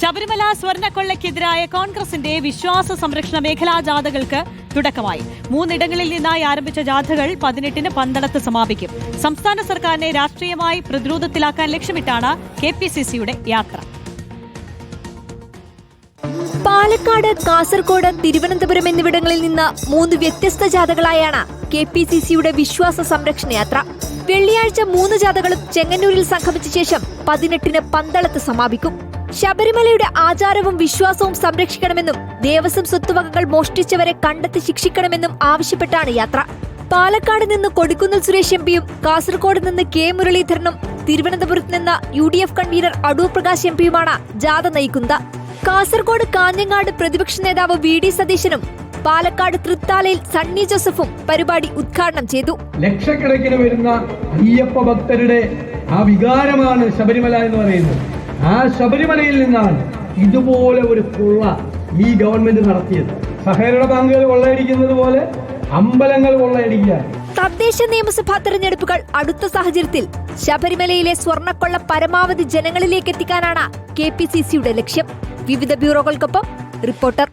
ശബരിമല സ്വർണക്കൊള്ളയ്ക്കെതിരായ കോൺഗ്രസിന്റെ വിശ്വാസ സംരക്ഷണ മേഖലാ ജാഥകൾക്ക് തുടക്കമായി. മൂന്നിടങ്ങളിൽ നിന്നായി ആരംഭിച്ച ജാഥകൾ പതിനെട്ടിന് പന്തളത്ത് സമാപിക്കും. സംസ്ഥാന സർക്കാരിനെ രാഷ്ട്രീയമായി പ്രതിരോധത്തിലാക്കാൻ ലക്ഷ്യമിട്ടാണ് കെ പി സി സിയുടെ യാത്ര. പാലക്കാട് കാസർകോട് തിരുവനന്തപുരം എന്നിവിടങ്ങളിൽ നിന്ന് മൂന്ന് വ്യത്യസ്ത ജാഥകളായാണ് കെ പി സി സിയുടെ വിശ്വാസ സംരക്ഷണ യാത്ര. വെള്ളിയാഴ്ച മൂന്ന് ജാഥകളും ചെങ്ങന്നൂരിൽ സംഗമിച്ച ശേഷം പതിനെട്ടിന് പന്തളത്ത് സമാപിക്കും. ശബരിമലയുടെ ആചാരവും വിശ്വാസവും സംരക്ഷിക്കണമെന്നും ദേവസ്വം സ്വത്തുവകകൾ മോഷ്ടിച്ചവരെ കണ്ടെത്തി ശിക്ഷിക്കണമെന്നും ആവശ്യപ്പെട്ടാണ് യാത്ര. പാലക്കാട് നിന്ന് കൊടിക്കുന്നിൽ സുരേഷ് എം പിയും കാസർഗോഡ് നിന്ന് കെ മുരളീധരനും തിരുവനന്തപുരത്ത് നിന്ന് U D F convener Adoor Prakash M പിയുമാണ് ജാഥ നയിക്കുന്നത്. കാസർഗോഡ് കാഞ്ഞങ്ങാട് പ്രതിപക്ഷ നേതാവ് വി ഡി സതീശനും പാലക്കാട് തൃത്താലയിൽ സണ്ണി ജോസഫും പരിപാടി ഉദ്ഘാടനം ചെയ്തു. ലക്ഷക്കണക്കിന് വരുന്ന അയ്യപ്പ ഭക്തരുടെ ആ വികാരമാണ് ശബരിമല എന്ന് പറയുന്നത്. ആ ശബരിമലയിൽ നിന്നാണ് ഇതുപോലെ ഒരു കൊള്ള ഈ ഗവൺമെന്റ് നടത്തിയത്. സഹകരണ ബാങ്കുകൾ കൊള്ളയടിക്കുന്നത് പോലെ അമ്പലങ്ങൾ കൊള്ളയടിക്കുക തദ്ദേശ നിയമസഭാ തെരഞ്ഞെടുപ്പുകൾ അടുത്ത സാഹചര്യത്തിൽ ശബരിമലയിലെ സ്വർണക്കൊള്ള പരമാവധി ജനങ്ങളിലേക്ക് എത്തിക്കാനാണ് കെ പി സി സിയുടെ ലക്ഷ്യം. വിവിധ ബ്യൂറോകൾക്കൊപ്പം റിപ്പോർട്ടർ